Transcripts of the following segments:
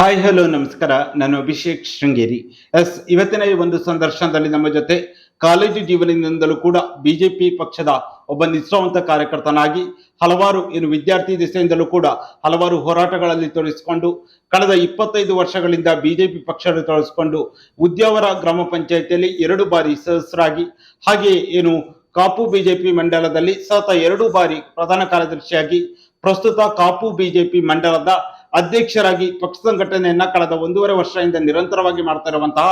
Hi hello ನಮಸ್ಕಾರ. ನಾನು Abhishek Sringeri. S ಇವತ್ತಿನ ಈ ಒಂದು ಸಂದರ್ಶನದಲ್ಲಿ ನಮ್ಮ ಜೊತೆ ಕಾಲೇಜು ಜೀವನದಿಂದಲೂ ಕೂಡ ಬಿಜೆಪಿ ಪಕ್ಷದ ಒಬ್ಬ ನಿಷ್ಠಾವಂತ ಕಾರ್ಯಕರ್ತನಾಗಿ ಹಲವಾರು ಏನು ವಿದ್ಯಾರ್ಥಿ ದಿಸೆಯಿಂದಲೂ ಕೂಡ ಹಲವಾರು ಹೋರಾಟಗಳಲ್ಲಿ ತೊಡಗಿಸಿಕೊಂಡು ಕಳೆದ ಇಪ್ಪತ್ತೈದು ವರ್ಷಗಳಿಂದ ಬಿಜೆಪಿ ಪಕ್ಷದಲ್ಲಿ ತೊಡಗಿಸಿಕೊಂಡು ಉದ್ಯಾವರ ಗ್ರಾಮ ಪಂಚಾಯಿತಿಯಲ್ಲಿ ಎರಡು ಬಾರಿ ಸದಸ್ಯರಾಗಿ ಹಾಗೆ ಏನು ಕಾಪು ಬಿಜೆಪಿ ಮಂಡಲದಲ್ಲಿ ಸತತ ಎರಡು ಬಾರಿ ಪ್ರಧಾನ ಕಾರ್ಯದರ್ಶಿಯಾಗಿ ಪ್ರಸ್ತುತ ಕಾಪು ಬಿಜೆಪಿ ಮಂಡಲದ ಅಧ್ಯಕ್ಷರಾಗಿ ಪಕ್ಷ ಸಂಘಟನೆಯನ್ನ ಕಳೆದ ಒಂದೂವರೆ ವರ್ಷದಿಂದ ನಿರಂತರವಾಗಿ ಮಾಡ್ತಾ ಇರುವಂತಹ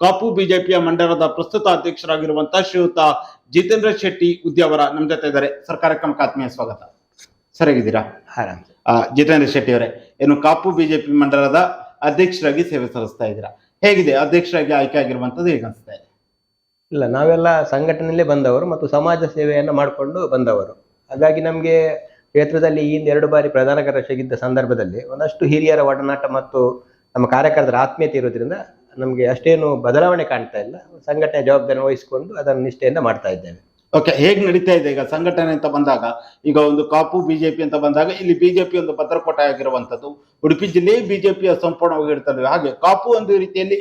ಕಾಪು ಬಿಜೆಪಿಯ ಮಂಡಲದ ಪ್ರಸ್ತುತ ಅಧ್ಯಕ್ಷರಾಗಿರುವಂತಹ ಶ್ರೀಯುತ ಜಿತೇಂದ್ರ ಶೆಟ್ಟಿ ಉದ್ಯಾವರ ನಮ್ಮ ಜೊತೆ ಇದ್ದಾರೆ. ಸರ್ ಕಾರ್ಯಕ್ರಮಕ್ಕೆ ಆತ್ಮೀಯ ಸ್ವಾಗತ. ಸರಿಯಾಗಿದ್ದೀರಾ? ಜಿತೇಂದ್ರ ಶೆಟ್ಟಿ ಅವರೇ ಏನು ಕಾಪು ಬಿಜೆಪಿ ಮಂಡಲದ ಅಧ್ಯಕ್ಷರಾಗಿ ಸೇವೆ ಸಲ್ಲಿಸ್ತಾ ಇದ್ದೀರಾ? ಹೇಗಿದೆ ಅಧ್ಯಕ್ಷರಾಗಿ ಆಯ್ಕೆ ಆಗಿರುವಂತದ್ದು ಹೇಗೆ ಅನಿಸ್ತಾ ಇದೆ ಇಲ್ಲ ನಾವೆಲ್ಲ ಸಂಘಟನೆಯಲ್ಲೇ ಬಂದವರು ಮತ್ತು ಸಮಾಜ ಸೇವೆಯನ್ನ ಮಾಡಿಕೊಂಡು ಬಂದವರು. ಹಾಗಾಗಿ ನಮಗೆ ಕ್ಷೇತ್ರದಲ್ಲಿ ಈ ಎರಡು ಬಾರಿ ಪ್ರಧಾನ ಕಾರ್ಯದರ್ಶಿಗಿದ್ದ ಸಂದರ್ಭದಲ್ಲಿ ಒಂದಷ್ಟು ಹಿರಿಯರ ಒಡನಾಟ ಮತ್ತು ನಮ್ಮ ಕಾರ್ಯಕರ್ತರ ಆತ್ಮೀಯತೆ ಇರೋದ್ರಿಂದ ನಮಗೆ ಅಷ್ಟೇನು ಬದಲಾವಣೆ ಕಾಣ್ತಾ ಇಲ್ಲ. ಸಂಘಟನೆ ಜವಾಬ್ದಾರಿ ವಹಿಸಿಕೊಂಡು ಅದನ್ನು ನಿಷ್ಠೆಯಿಂದ ಮಾಡ್ತಾ ಇದ್ದೇವೆ. ಓಕೆ ಹೇಗ್ ನಡೀತಾ ಇದೆ ಈಗ ಸಂಘಟನೆ ಅಂತ ಬಂದಾಗ? ಈಗ ಒಂದು ಕಾಪು ಬಿಜೆಪಿ ಅಂತ ಬಂದಾಗ ಇಲ್ಲಿ ಬಿಜೆಪಿ ಒಂದು ಭದ್ರಕೋಟೆ ಆಗಿರುವಂಥದ್ದು. ಉಡುಪಿ ಜಿಲ್ಲೆ ಬಿಜೆಪಿಯ ಸಂಪೂರ್ಣವಾಗಿ ಇರ್ತದೆ. ಹಾಗೆ ಕಾಪು ಒಂದು ರೀತಿಯಲ್ಲಿ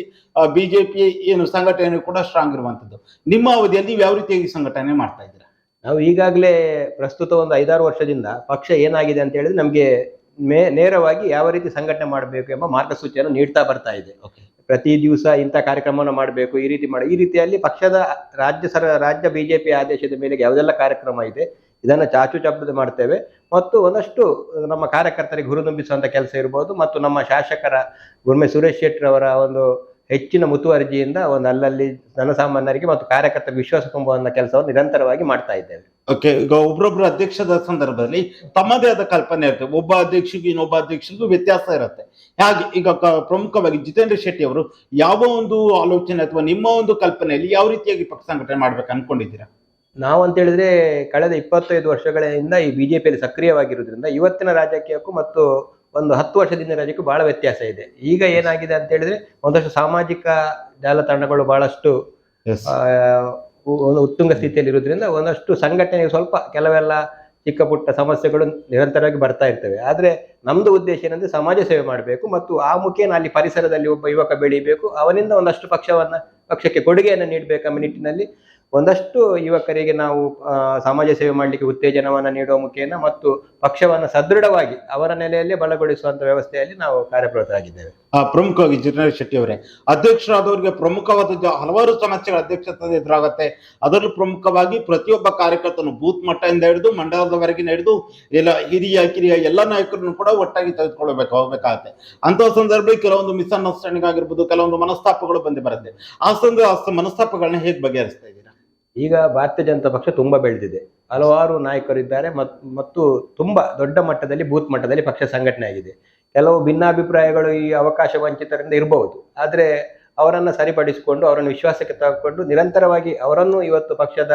ಬಿಜೆಪಿ ಏನು ಸಂಘಟನೆ ಕೂಡ ಸ್ಟ್ರಾಂಗ್ ಇರುವಂತದ್ದು ನಿಮ್ಮ ಅವಧಿಯಲ್ಲಿ ಯಾವ ರೀತಿಯಾಗಿ ಸಂಘಟನೆ ಮಾಡ್ತಾ ಇದ್ದೀರಾ? ನಾವು ಈಗಾಗಲೇ ಪ್ರಸ್ತುತ ಒಂದು ಐದಾರು ವರ್ಷದಿಂದ ಪಕ್ಷ ಏನಾಗಿದೆ ಅಂತ ಹೇಳಿದ್ರೆ ನಮಗೆ ಮೇ ನೇರವಾಗಿ ಯಾವ ರೀತಿ ಸಂಘಟನೆ ಮಾಡಬೇಕು ಎಂಬ ಮಾರ್ಗಸೂಚಿಯನ್ನು ನೀಡ್ತಾ ಬರ್ತಾ ಇದೆ. ಪ್ರತಿ ದಿವಸ ಇಂಥ ಕಾರ್ಯಕ್ರಮವನ್ನು ಮಾಡಬೇಕು ಈ ರೀತಿ ಮಾಡಿ ಈ ರೀತಿಯಲ್ಲಿ ಪಕ್ಷದ ರಾಜ್ಯ ಸರ ರಾಜ್ಯ ಬಿಜೆಪಿ ಆದೇಶದ ಮೇಲೆ ಯಾವುದೆಲ್ಲ ಕಾರ್ಯಕ್ರಮ ಇದೆ ಇದನ್ನು ಚಾಚು ಚಾಪದ ಮಾಡ್ತೇವೆ. ಮತ್ತು ಒಂದಷ್ಟು ನಮ್ಮ ಕಾರ್ಯಕರ್ತರಿಗೆ ಹುರಿದುಂಬಿಸುವಂಥ ಕೆಲಸ ಇರ್ಬೋದು. ಮತ್ತು ನಮ್ಮ ಶಾಸಕರ ಗುರುಮೆ ಸುರೇಶ್ ಶೆಟ್ಟಿ ಅವರ ಒಂದು ಹೆಚ್ಚಿನ ಮುತುವರ್ಜಿಯಿಂದ ಒಂದು ಅಲ್ಲಲ್ಲಿ ಜನಸಾಮಾನ್ಯರಿಗೆ ಮತ್ತು ಕಾರ್ಯಕರ್ತ ವಿಶ್ವಾಸ ತುಂಬುವಂತ ಕೆಲಸವನ್ನು ನಿರಂತರವಾಗಿ ಮಾಡ್ತಾ ಇದ್ದೇವೆ. ಓಕೆ ಈಗ ಒಬ್ರೊಬ್ರು ಅಧ್ಯಕ್ಷದ ಸಂದರ್ಭದಲ್ಲಿ ತಮ್ಮದೇ ಆದ ಕಲ್ಪನೆ ಇರುತ್ತೆ. ಒಬ್ಬ ಅಧ್ಯಕ್ಷಗೂ ಇನ್ನೊಬ್ಬ ಅಧ್ಯಕ್ಷಗೂ ವ್ಯತ್ಯಾಸ ಇರುತ್ತೆ. ಹಾಗೆ ಈಗ ಪ್ರಮುಖವಾಗಿ ಜಿತೇಂದ್ರ ಶೆಟ್ಟಿ ಅವರು ಯಾವ ಒಂದು ಆಲೋಚನೆ ಅಥವಾ ನಿಮ್ಮ ಒಂದು ಕಲ್ಪನೆಯಲ್ಲಿ ಯಾವ ರೀತಿಯಾಗಿ ಪಕ್ಷ ಸಂಘಟನೆ ಮಾಡ್ಬೇಕು ಅನ್ಕೊಂಡಿದ್ದೀರಾ? ನಾವು ಅಂತ ಹೇಳಿದ್ರೆ ಕಳೆದ ಇಪ್ಪತ್ತೈದು ವರ್ಷಗಳಿಂದ ಈ ಬಿಜೆಪಿಯಲ್ಲಿ ಸಕ್ರಿಯವಾಗಿರುವುದರಿಂದ ಇವತ್ತಿನ ರಾಜಕೀಯಕ್ಕೂ ಮತ್ತು ಒಂದು ಹತ್ತು ವರ್ಷದಿಂದ ರಾಜ್ಯಕ್ಕೂ ಬಹಳ ವ್ಯತ್ಯಾಸ ಇದೆ. ಈಗ ಏನಾಗಿದೆ ಅಂತ ಹೇಳಿದ್ರೆ ಒಂದಷ್ಟು ಸಾಮಾಜಿಕ ಜಾಲತಾಣಗಳು ಬಹಳಷ್ಟು ಒಂದು ಉತ್ತುಂಗ ಸ್ಥಿತಿಯಲ್ಲಿ ಇರುವುದರಿಂದ ಒಂದಷ್ಟು ಸಂಘಟನೆಗೆ ಸ್ವಲ್ಪ ಕೆಲವೆಲ್ಲ ಚಿಕ್ಕ ಪುಟ್ಟ ಸಮಸ್ಯೆಗಳು ನಿರಂತರವಾಗಿ ಬರ್ತಾ ಇರ್ತವೆ. ಆದ್ರೆ ನಮ್ದು ಉದ್ದೇಶ ಏನಂದ್ರೆ ಸಮಾಜ ಸೇವೆ ಮಾಡಬೇಕು ಮತ್ತು ಆ ಮುಖೇನ ಅಲ್ಲಿ ಪರಿಸರದಲ್ಲಿ ಒಬ್ಬ ಯುವಕ ಬೆಳೀಬೇಕು. ಅವನಿಂದ ಒಂದಷ್ಟು ಪಕ್ಷವನ್ನ ಪಕ್ಷಕ್ಕೆ ಕೊಡುಗೆಯನ್ನು ನೀಡಬೇಕೆಂಬ ನಿಟ್ಟಿನಲ್ಲಿ ಒಂದಷ್ಟು ಯುವಕರಿಗೆ ನಾವು ಸಮಾಜ ಸೇವೆ ಮಾಡಲಿಕ್ಕೆ ಉತ್ತೇಜನವನ್ನು ನೀಡುವ ಮುಖೇನ ಮತ್ತು ಪಕ್ಷವನ್ನು ಸದೃಢವಾಗಿ ಅವರ ನೆಲೆಯಲ್ಲಿ ಬಲಗೊಳಿಸುವಂತ ವ್ಯವಸ್ಥೆಯಲ್ಲಿ ನಾವು ಕಾರ್ಯಪ್ರವೃತ್ತರಾಗಿದ್ದೇವೆ. ಪ್ರಮುಖವಾಗಿ ಜಿತೇಂದ್ರ ಶೆಟ್ಟಿ ಅವರೇ, ಅಧ್ಯಕ್ಷರಾದವರಿಗೆ ಪ್ರಮುಖವಾದ ಹಲವಾರು ಸಮಸ್ಯೆಗಳ ಅಧ್ಯಕ್ಷತೆ ಎದುರಾಗುತ್ತೆ. ಅದರಲ್ಲೂ ಪ್ರಮುಖವಾಗಿ ಪ್ರತಿಯೊಬ್ಬ ಕಾರ್ಯಕರ್ತನು ಬೂತ್ ಮಟ್ಟದಿಂದ ಹಿಡಿದು ಮಂಡಲದವರೆಗಿನ ಹಿಡಿದು, ಎಲ್ಲ ಹಿರಿಯ, ಕಿರಿಯ ಎಲ್ಲ ನಾಯಕರನ್ನು ಕೂಡ ಒಟ್ಟಾಗಿ ತೆಗೆದುಕೊಳ್ಬೇಕು ಹೋಗ್ಬೇಕಾಗತ್ತೆ. ಅಂತ ಸಂದರ್ಭದಲ್ಲಿ ಕೆಲವೊಂದು ಮಿಸ್ಅಂಡರ್ಸ್ಟ್ಯಾಂಡಿಂಗ್ ಆಗಿರ್ಬೋದು, ಕೆಲವೊಂದು ಮನಸ್ತಾಪಗಳು ಬಂದು ಬರುತ್ತೆ. ಆ ಸಂದರ್ಭ ಮನಸ್ತಾಪಗಳನ್ನ ಹೇಗೆ ಬಗೆಹರಿಸ್ತಾ ಇದ್ದೀರಾ? ಈಗ ಭಾರತೀಯ ಜನತಾ ಪಕ್ಷ ತುಂಬಾ ಬೆಳೆದಿದೆ. ಹಲವಾರು ನಾಯಕರಿದ್ದಾರೆ ಮತ್- ಮತ್ತು ತುಂಬಾ ದೊಡ್ಡ ಮಟ್ಟದಲ್ಲಿ, ಬೂತ್ ಮಟ್ಟದಲ್ಲಿ ಪಕ್ಷ ಸಂಘಟನೆ ಆಗಿದೆ. ಕೆಲವು ಭಿನ್ನಾಭಿಪ್ರಾಯಗಳು ಈ ಅವಕಾಶ ವಂಚಿತರಿಂದ ಇರಬಹುದು. ಆದರೆ ಅವರನ್ನು ಸರಿಪಡಿಸಿಕೊಂಡು, ಅವರನ್ನು ವಿಶ್ವಾಸಕ್ಕೆ ತಗೊಂಡು, ನಿರಂತರವಾಗಿ ಅವರನ್ನು ಇವತ್ತು ಪಕ್ಷದ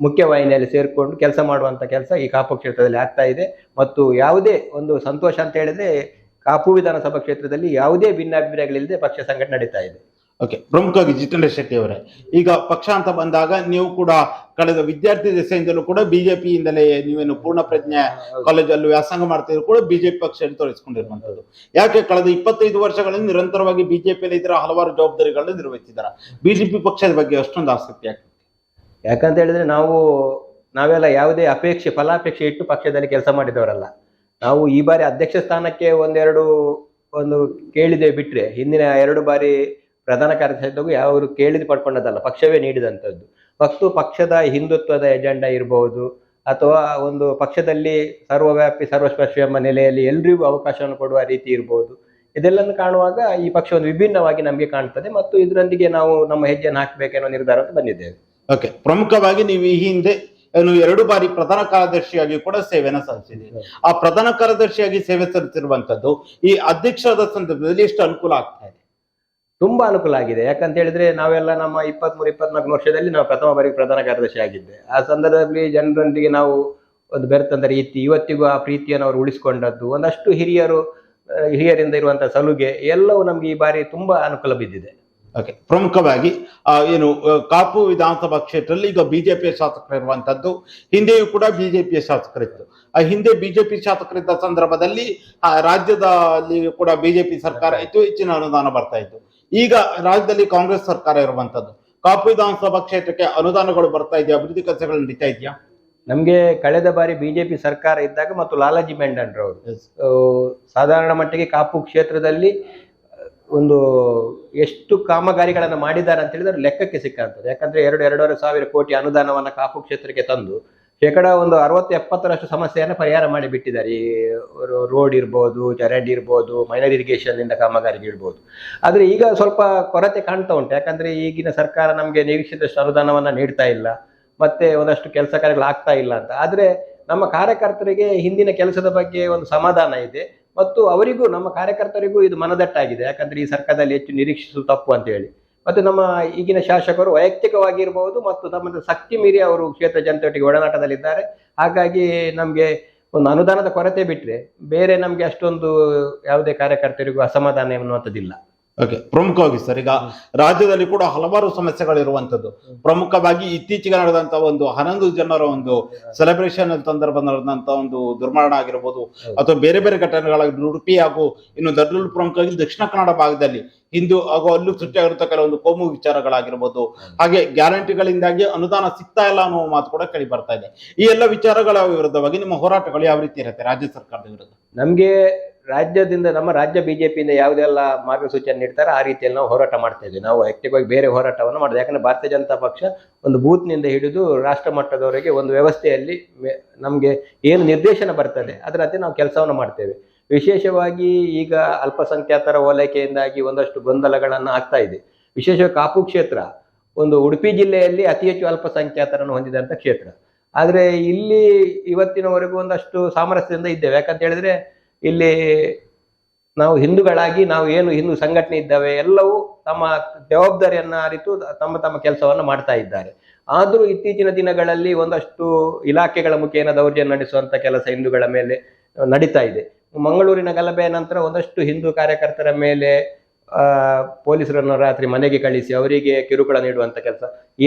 ಮುಖ್ಯವಾಹಿನಿಯಲ್ಲಿ ಸೇರಿಕೊಂಡು ಕೆಲಸ ಮಾಡುವಂತ ಕೆಲಸ ಈ ಕಾಪು ಕ್ಷೇತ್ರದಲ್ಲಿ ಆಗ್ತಾ ಇದೆ. ಮತ್ತು ಯಾವುದೇ ಒಂದು ಸಂತೋಷ ಅಂತ ಹೇಳಿದ್ರೆ ಕಾಪು ವಿಧಾನಸಭಾ ಕ್ಷೇತ್ರದಲ್ಲಿ ಯಾವುದೇ ಭಿನ್ನಾಭಿಪ್ರಾಯಗಳಿಲ್ಲದೆ ಪಕ್ಷ ಸಂಘಟನೆ ನಡೀತಾ ಇದೆ. ಓಕೆ ಪ್ರಮುಖವಾಗಿ ಜಿತೇಂದ್ರ ಶೆಟ್ಟಿ ಅವರೇ. ಈಗ ಪಕ್ಷ ಅಂತ ಬಂದಾಗ ನೀವು ಕೂಡ ಕಳೆದ ವಿದ್ಯಾರ್ಥಿ ದೆಸೆಯಿಂದಲೂ ಕೂಡ ಬಿಜೆಪಿಯಿಂದಲೇ ನೀವೇನು ಪೂರ್ಣ ಪ್ರಜ್ಞೆ ಕಾಲೇಜಲ್ಲಿ ವ್ಯಾಸಂಗ ಮಾಡ್ತಿದ್ರು ಕೂಡ ಬಿಜೆಪಿ ಪಕ್ಷವನ್ನು ತೋರಿಸಿಕೊಂಡಿರುವಂತದ್ದು ಯಾಕೆ ಕಳೆದ ಇಪ್ಪತ್ತೈದು ವರ್ಷಗಳಿಂದ ನಿರಂತರವಾಗಿ ಬಿಜೆಪಿಯಲ್ಲಿ ಇದ್ರ ಹಲವಾರು ಜವಾಬ್ದಾರಿಗಳನ್ನು ನಿರ್ವಹಿಸಿದ್ದಾರೆ ಬಿಜೆಪಿ ಪಕ್ಷದ ಬಗ್ಗೆ ಅಷ್ಟೊಂದು ಆಸಕ್ತಿ ಯಾಕೆ? ಯಾಕಂತ ಹೇಳಿದ್ರೆ ನಾವು, ನಾವೆಲ್ಲ ಯಾವುದೇ ಅಪೇಕ್ಷೆ, ಫಲಾಪೇಕ್ಷೆ ಇಟ್ಟು ಪಕ್ಷದಲ್ಲಿ ಕೆಲಸ ಮಾಡಿದವರಲ್ಲ. ನಾವು ಈ ಬಾರಿ ಅಧ್ಯಕ್ಷ ಸ್ಥಾನಕ್ಕೆ ಒಂದೆರಡು ಒಂದು ಕೇಳಿದೆ ಬಿಟ್ರೆ, ಹಿಂದಿನ ಎರಡು ಬಾರಿ ಪ್ರಧಾನ ಕಾರ್ಯದರ್ಶಿಯಾಗೂ ಯಾವರು ಕೇಳಿದ ಪಡ್ಕೊಂಡದಲ್ಲ, ಪಕ್ಷವೇ ನೀಡಿದಂಥದ್ದು. ಪಕ್ಷ ಪಕ್ಷದ ಹಿಂದುತ್ವದ ಎಜೆಂಡಾ ಇರಬಹುದು ಅಥವಾ ಒಂದು ಪಕ್ಷದಲ್ಲಿ ಸರ್ವವ್ಯಾಪಿ, ಸರ್ವಸ್ಪರ್ಶಿ ಎಂಬ ನೆಲೆಯಲ್ಲಿ ಎಲ್ರಿಗೂ ಅವಕಾಶವನ್ನು ಕೊಡುವ ರೀತಿ ಇರಬಹುದು ಇದೆಲ್ಲನ್ನು ಕಾಣುವಾಗ ಈ ಪಕ್ಷ ಒಂದು ವಿಭಿನ್ನವಾಗಿ ನಮಗೆ ಕಾಣ್ತದೆ ಮತ್ತು ಇದರೊಂದಿಗೆ ನಾವು ನಮ್ಮ ಹೆಜ್ಜೆಯನ್ನು ಹಾಕಬೇಕೆನ್ನೋ ನಿರ್ಧಾರಕ್ಕೆ ಬಂದಿದ್ದೇವೆ. ಓಕೆ, ಪ್ರಮುಖವಾಗಿ ನೀವು ಈ ಹಿಂದೆ ಏನು ಎರಡು ಬಾರಿ ಪ್ರಧಾನ ಕಾರ್ಯದರ್ಶಿಯಾಗಿ ಕೂಡ ಸೇವೆಯನ್ನು ಸಲ್ಲಿಸಿದ್ದೀರಿ. ಆ ಪ್ರಧಾನ ಕಾರ್ಯದರ್ಶಿಯಾಗಿ ಸೇವೆ ಸಲ್ಲಿಸಿರುವಂತದ್ದು ಈ ಅಧ್ಯಕ್ಷರಾದ ಸಂದರ್ಭದಲ್ಲಿ ಎಷ್ಟು ಅನುಕೂಲ ಆಗ್ತಾ ತುಂಬಾ ಅನುಕೂಲ ಆಗಿದೆ. ಯಾಕಂತ ಹೇಳಿದ್ರೆ ನಾವೆಲ್ಲ ನಮ್ಮ ಇಪ್ಪತ್ಮೂರು, ಇಪ್ಪತ್ನಾಲ್ಕು ವರ್ಷದಲ್ಲಿ ನಾವು ಪ್ರಥಮ ಬಾರಿಗೆ ಪ್ರಧಾನ ಕಾರ್ಯದರ್ಶಿ ಆಗಿದ್ದೆ. ಆ ಸಂದರ್ಭದಲ್ಲಿ ಜನರೊಂದಿಗೆ ನಾವು ಒಂದು ಬೆರೆತಂದ ರೀತಿ ಇವತ್ತಿಗೂ ಆ ಪ್ರೀತಿಯನ್ನು ಅವರು ಉಳಿಸಿಕೊಂಡದ್ದು, ಒಂದಷ್ಟು ಹಿರಿಯರು ಹಿರಿಯರಿಂದ ಇರುವಂತಹ ಸಲುಗೆ ಎಲ್ಲವೂ ನಮ್ಗೆ ಈ ಬಾರಿ ತುಂಬಾ ಅನುಕೂಲ ಬಿದ್ದಿದೆ. ಓಕೆ ಪ್ರಮುಖವಾಗಿ ಏನು ಕಾಪು ವಿಧಾನಸಭಾ ಕ್ಷೇತ್ರದಲ್ಲಿ ಈಗ ಬಿಜೆಪಿಯ ಶಾಸಕರಿರುವಂತದ್ದು ಹಿಂದೆಯೂ ಕೂಡ ಬಿಜೆಪಿಯ ಶಾಸಕರಿತ್ತು ಆ, ಹಿಂದೆ ಬಿಜೆಪಿ ಶಾಸಕರಿದ್ದ ಸಂದರ್ಭದಲ್ಲಿ ರಾಜ್ಯದಲ್ಲಿ ಕೂಡ ಬಿಜೆಪಿ ಸರ್ಕಾರ ಇತ್ತು, ಹೆಚ್ಚಿನ ಅನುದಾನ ಬರ್ತಾ ಇತ್ತು. ಈಗ ರಾಜ್ಯದಲ್ಲಿ ಕಾಂಗ್ರೆಸ್ ಸರ್ಕಾರ ಇರುವಂತದ್ದು. ಕಾಪು ವಿಧಾನಸಭಾ ಕ್ಷೇತ್ರಕ್ಕೆ ಅನುದಾನಗಳು ಬರ್ತಾ ಇದೆಯಾ? ಅಭಿವೃದ್ಧಿ ಕೆಲಸಗಳು ನಡೀತಾ ಇದೆಯಾ? ನಮ್ಗೆ ಕಳೆದ ಬಾರಿ ಬಿಜೆಪಿ ಸರ್ಕಾರ ಇದ್ದಾಗ ಮತ್ತು ಲಾಲಾಜಿ ಮೆಂಡನ್ ರವರು ಸಾಧಾರಣ ಮಟ್ಟಿಗೆ ಕಾಪು ಕ್ಷೇತ್ರದಲ್ಲಿ ಒಂದು ಎಷ್ಟು ಕಾಮಗಾರಿಗಳನ್ನು ಮಾಡಿದ್ದಾರೆ ಅಂತ ಹೇಳಿದ್ರೆ ಲೆಕ್ಕಕ್ಕೆ ಸಿಕ್ಕಂತದ್ದು. ಯಾಕಂದ್ರೆ ಎರಡು ಎರಡೂವರೆ ಸಾವಿರ ಕೋಟಿ ಅನುದಾನವನ್ನು ಕಾಪು ಕ್ಷೇತ್ರಕ್ಕೆ ತಂದು ಶೇಕಡ ಒಂದು ಅರವತ್ತು ಎಪ್ಪತ್ತರಷ್ಟು ಸಮಸ್ಯೆಯನ್ನು ಪರಿಹಾರ ಮಾಡಿ ಬಿಟ್ಟಿದ್ದಾರೆ ಈ ರೋಡ್ ಇರ್ಬೋದು, ಚರಂಡಿ ಇರ್ಬೋದು ಮೈನರ್ ಇರಿಗೇಷನ್ ಇಂದ ಕಾಮಗಾರಿಗೆ ಇರ್ಬೋದು. ಆದ್ರೆ ಈಗ ಸ್ವಲ್ಪ ಕೊರತೆ ಕಾಣ್ತಾ ಉಂಟು. ಯಾಕಂದ್ರೆ ಈಗಿನ ಸರ್ಕಾರ ನಮಗೆ ನಿರೀಕ್ಷಿತಷ್ಟು ಅನುದಾನವನ್ನು ನೀಡ್ತಾ ಇಲ್ಲ. ಮತ್ತೆ ಒಂದಷ್ಟು ಕೆಲಸ ಕಾರ್ಯಗಳು ಆಗ್ತಾ ಇಲ್ಲ ಅಂತ. ಆದ್ರೆ ನಮ್ಮ ಕಾರ್ಯಕರ್ತರಿಗೆ ಹಿಂದಿನ ಕೆಲಸದ ಬಗ್ಗೆ ಒಂದು ಸಮಾಧಾನ ಇದೆ. ಮತ್ತು ಅವರಿಗೂ, ನಮ್ಮ ಕಾರ್ಯಕರ್ತರಿಗೂ ಇದು ಮನದಟ್ಟಾಗಿದೆ. ಯಾಕಂದ್ರೆ ಈ ಸರ್ಕಾರದಲ್ಲಿ ಹೆಚ್ಚು ನಿರೀಕ್ಷಿಸುವುದು ತಪ್ಪು ಅಂತ ಹೇಳಿ ಮತ್ತೆ ನಮ್ಮ ಈಗಿನ ಶಾಸಕರು ವೈಯಕ್ತಿಕವಾಗಿರ್ಬೋದು ಮತ್ತು ನಮ್ಮ ಶಕ್ತಿ ಮೀರಿ ಅವರು ಕ್ಷೇತ್ರ ಜನತೆಯೊಟ್ಟಿಗೆ ಒಡನಾಟದಲ್ಲಿದ್ದಾರೆ. ಹಾಗಾಗಿ ನಮಗೆ ಒಂದು ಅನುದಾನದ ಕೊರತೆ ಬಿಟ್ರೆ ಬೇರೆ ನಮ್ಗೆ ಅಷ್ಟೊಂದು ಯಾವುದೇ ಕಾರ್ಯಕರ್ತರಿಗೂ ಅಸಮಾಧಾನ ಎನ್ನುವಂಥದ್ದಿಲ್ಲ. ಓಕೆ ಪ್ರಮುಖವಾಗಿ ಸರ್, ಈಗ ರಾಜ್ಯದಲ್ಲಿ ಕೂಡ ಹಲವಾರು ಸಮಸ್ಯೆಗಳಿರುವಂತದ್ದು ಪ್ರಮುಖವಾಗಿ ಇತ್ತೀಚೆಗೆ ನಡೆದಂತ ಒಂದು ಹನ್ನೊಂದು ಜನರ ಒಂದು ಸೆಲೆಬ್ರೇಷನ್ ಸಂದರ್ಭ ನಡೆದಂತ ಒಂದು ದುರ್ಮರಣ ಆಗಿರ್ಬೋದು, ಅಥವಾ ಬೇರೆ ಬೇರೆ ಘಟನೆಗಳಾಗಿ ಉಡುಪಿ ಹಾಗೂ ಇನ್ನು ದೊಡ್ಡ ಪ್ರಮುಖವಾಗಿ ದಕ್ಷಿಣ ಕನ್ನಡ ಭಾಗದಲ್ಲಿ ಹಿಂದೂ ಹಾಗೂ ಅಲ್ಲೂ ಸೃಷ್ಟಿಯಾಗಿರುತ್ತ ಕೆಲವೊಂದು ಕೋಮು ವಿಚಾರಗಳಾಗಿರ್ಬೋದು. ಹಾಗೆ ಗ್ಯಾರಂಟಿಗಳಿಂದಾಗಿ ಅನುದಾನ ಸಿಗ್ತಾ ಇಲ್ಲ ಅನ್ನೋ ಮಾತು ಕೂಡ ಕೇಳಿ ಬರ್ತಾ ಇದೆ. ಈ ಎಲ್ಲ ವಿಚಾರಗಳ ವಿರುದ್ಧವಾಗಿ ನಿಮ್ಮ ಹೋರಾಟಗಳು ಯಾವ ರೀತಿ ಇರುತ್ತೆ ರಾಜ್ಯ ಸರ್ಕಾರದ ವಿರುದ್ಧ? ನಮ್ಗೆ ರಾಜ್ಯದಿಂದ ನಮ್ಮ ರಾಜ್ಯ ಬಿಜೆಪಿಯಿಂದ ಯಾವುದೆಲ್ಲ ಮಾರ್ಗಸೂಚನೆ ನೀಡ್ತಾರೆ ಆ ರೀತಿಯಲ್ಲಿ ನಾವು ಹೋರಾಟ ಮಾಡ್ತಾ ಇದ್ದೀವಿ. ನಾವು ವೈಯಕ್ತಿಕವಾಗಿ ಬೇರೆ ಹೋರಾಟವನ್ನು ಮಾಡೋದು. ಯಾಕಂದ್ರೆ ಭಾರತೀಯ ಜನತಾ ಪಕ್ಷ ಒಂದು ಬೂತ್ನಿಂದ ಹಿಡಿದು ರಾಷ್ಟ್ರ ಮಟ್ಟದವರೆಗೆ ಒಂದು ವ್ಯವಸ್ಥೆಯಲ್ಲಿ ನಮಗೆ ಏನು ನಿರ್ದೇಶನ ಬರ್ತದೆ ಅದರಂತೆ ನಾವು ಕೆಲಸವನ್ನು ಮಾಡ್ತೇವೆ. ವಿಶೇಷವಾಗಿ ಈಗ ಅಲ್ಪಸಂಖ್ಯಾತರ ಓಲೈಕೆಯಿಂದಾಗಿ ಒಂದಷ್ಟು ಗೊಂದಲಗಳನ್ನು ಆಗ್ತಾ ಇದೆ. ವಿಶೇಷವಾಗಿ ಕಾಪು ಕ್ಷೇತ್ರ, ಒಂದು ಉಡುಪಿ ಜಿಲ್ಲೆಯಲ್ಲಿ ಅತಿ ಹೆಚ್ಚು ಅಲ್ಪಸಂಖ್ಯಾತರನ್ನು ಹೊಂದಿದಂತ ಕ್ಷೇತ್ರ. ಆದರೆ ಇಲ್ಲಿ ಇವತ್ತಿನವರೆಗೂ ಒಂದಷ್ಟು ಸಾಮರಸ್ಯದಿಂದ ಇದ್ದೇವೆ. ಯಾಕಂತ ಹೇಳಿದ್ರೆ ಇಲ್ಲಿ ನಾವು ಹಿಂದೂಗಳಾಗಿ ನಾವು ಏನು ಹಿಂದೂ ಸಂಘಟನೆ ಇದ್ದಾವೆ, ಎಲ್ಲವೂ ತಮ್ಮ ಜವಾಬ್ದಾರಿಯನ್ನು ಅರಿತು ತಮ್ಮ ತಮ್ಮ ಕೆಲಸವನ್ನು ಮಾಡ್ತಾ ಇದ್ದಾರೆ. ಆದರೂ ಇತ್ತೀಚಿನ ದಿನಗಳಲ್ಲಿ ಒಂದಷ್ಟು ಇಲಾಖೆಗಳ ಮುಖೇನ ದೌರ್ಜನ್ಯ ನಡೆಸುವಂಥ ಕೆಲಸ ಹಿಂದೂಗಳ ಮೇಲೆ ನಡೀತಾ ಇದೆ. ಮಂಗಳೂರಿನ ಗಲಭೆಯ ನಂತರ ಒಂದಷ್ಟು ಹಿಂದೂ ಕಾರ್ಯಕರ್ತರ ಮೇಲೆ ಪೊಲೀಸರನ್ನು ರಾತ್ರಿ ಮನೆಗೆ ಕಳಿಸಿ ಅವರಿಗೆ ಕಿರುಕುಳ ನೀಡುವಂತ ಕೆಲಸ.